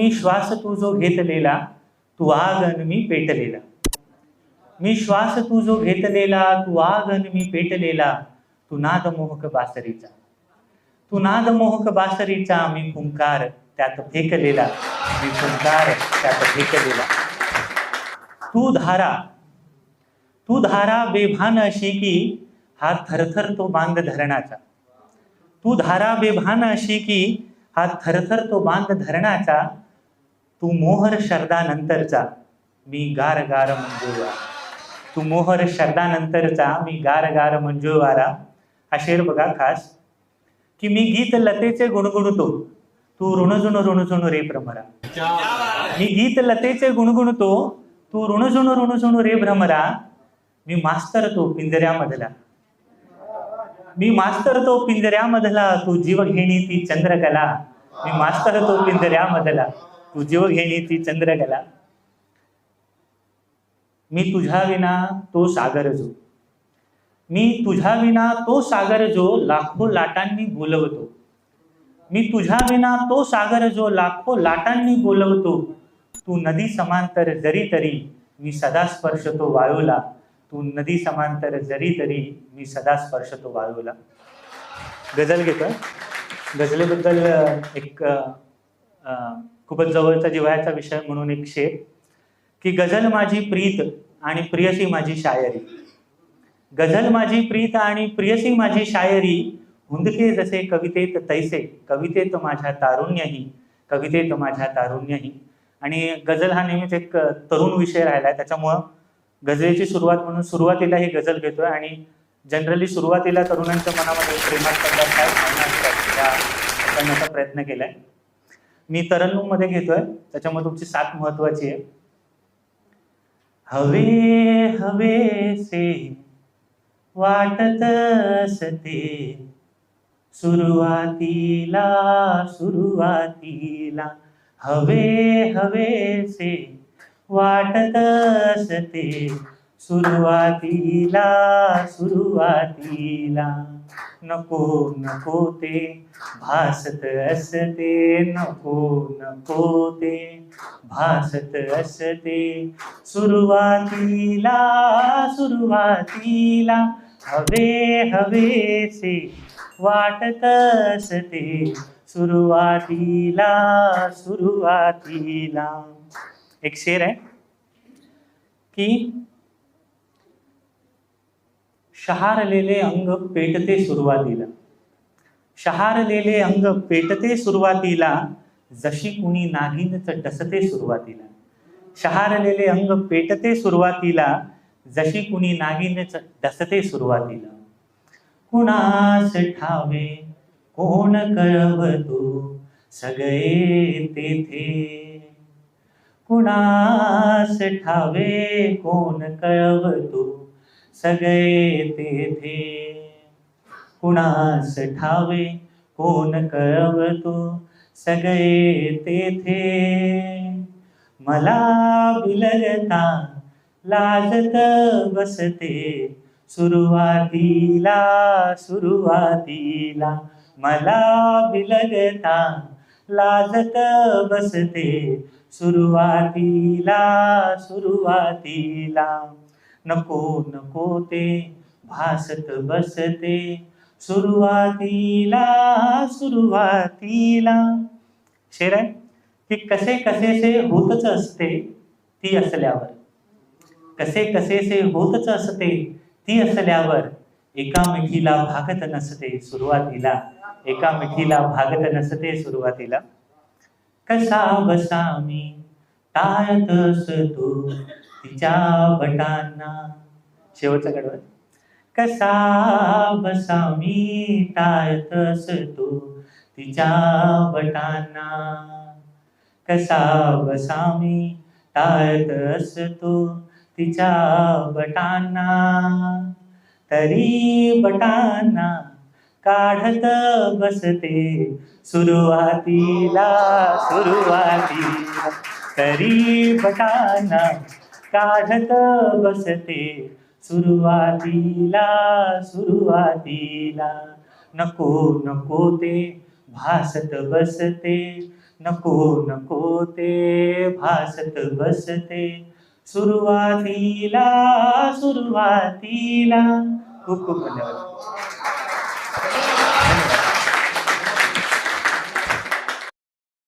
मी श्वास तू जो घेतलेला तू आगन मी पेटलेला. मी श्वास तू जो घेतलेला तू आगन मी पेटलेला तू नाद मोहक बासरीचा. तू नाद मोहक बासरीचा मी फुंकार त्यात फेकलेला मी फुंकार त्यात फेकलेला. तू धारा तू धारा बेभान अशी की हा थरथर तो बांध धरणाचा. तू धारा बेभान अशी की हा थरथर तो बांध धरणाचा तू मोहर शरदानंतरचा मी गार गार मंजूवारा तू मोहर शरदानंतरचा मी गार गार मंजूवारा हा शेर बघा खास की मी गीत लतेचे गुणगुणतो. तू ऋणझुण ऋणझुण रे भ्रमरा. मी गीत लतेचे गुणगुणतो तू ऋणझुण ऋणझुण रे भ्रमरा. मी मास्तर तो पिंजऱ्यामधला. मी मास्तर तो पिंजऱ्यामधला तू जीव घेणी ती चंद्रकला. मी मास्तर तो पिंजऱ्यामधला. तू घेणी ती चंद्रकला. मी तुझ्या विना तो सागर जो. मी तुझ्या विना तो सागर जो लाखो लाटांनी बोलवतो. मी तुझ्या विना तो सागर जो लाखो लाटांनी बोलवतो. तू नदी समांतर जरी तरी मी सदा स्पर्शतो वायूला तू नदी समांतर जरी तरी मी सदा स्पर्शतो वायूला गझल घेतोय. गझलेबद्दल एक खूपच जवळचा जिव्हाळ्याचा विषय म्हणून एक शेर की गझल माझी प्रीत आणि प्रियसी माझी शायरी. गझल माझी प्रीत आणि प्रियसी माझी शायरी हुंदके जसे कवितेत तैसे कवितेत माझ्या तारुण्यही कवितेत माझ्या तारुण्यही. आणि गझल हा नेहमीच एक तरुण विषय राहिला आहे त्याच्यामुळं गझलेची सुरुवात म्हणून सुरुवातीला ही गझल घेतोय आणि जनरली सुरुवातीला तरुणांच्या मनामध्ये प्रेमात करण्याचा प्रयत्न केलाय. मी तरन्नुममध्ये घेतोय. त्याच्यामुळे तुमची साथ महत्वाची आहे. हवे हवेसे वाटत असते. सुरुवातीला सुरुवातीला हवे हवेसे वाटत असते. सुरुवातीला सुरुवातीला नको नको ते. भासत असते नको नको ते. भासत असते. सुरुवातीला सुरुवातीला हवे हवेसे वाटत असते. सुरुवातीला सुरुवातीला. एक शेर आहे. की शहारलेले अंग पेटते सुरुवातीला. शहारलेले अंग पेटते सुरुवातीला जशी कुणी नागिनच डसते सुरुवातीला. शहारलेले अंग पेटते सुरुवातीला जशी कुणी नागिनच डसते सुरुवातीला. कुणास ठावे कोण कळवतो सगळे तेथे? कुणास ठावे कोण कळवतो सगळे तेथे कुणास ठावे कोण कळवतो? सगळे तेथे मला बिलगता लाजत बसते. सुरुवातीला सुरुवातीला मला बिलगता लाजत बसते. सुरुवातीला सुरुवातीला नको नको ते. भासत बसते सुरुवातीला सुरुवातीला. शेर आहे की कसे कसेसे होतच असते ती असल्यावर. कसे कसेसे होतच असते ती असल्यावर. एका मिठीला भागत नसते सुरुवातीला. एका मिठीला भागत नसते सुरुवातीला. कसा बसा मी टाळत तू? तिच्या बटांना शेवटचा कडवं. कसा बसा मी टाळत असतो तिच्या बटांना कसा बसा मी टाळत असतो तिच्या बटांना तरी बटांना काढत बसते सुरुवातीला सुरुवातीला. तरी बटाना काढत बसते. सुरुवातीला सुरुवातीला. नको नको ते भासत बसते. नको नको ते भासत बसते. सुरुवातीला सुरुवातीला. खूप खूप धन्यवाद.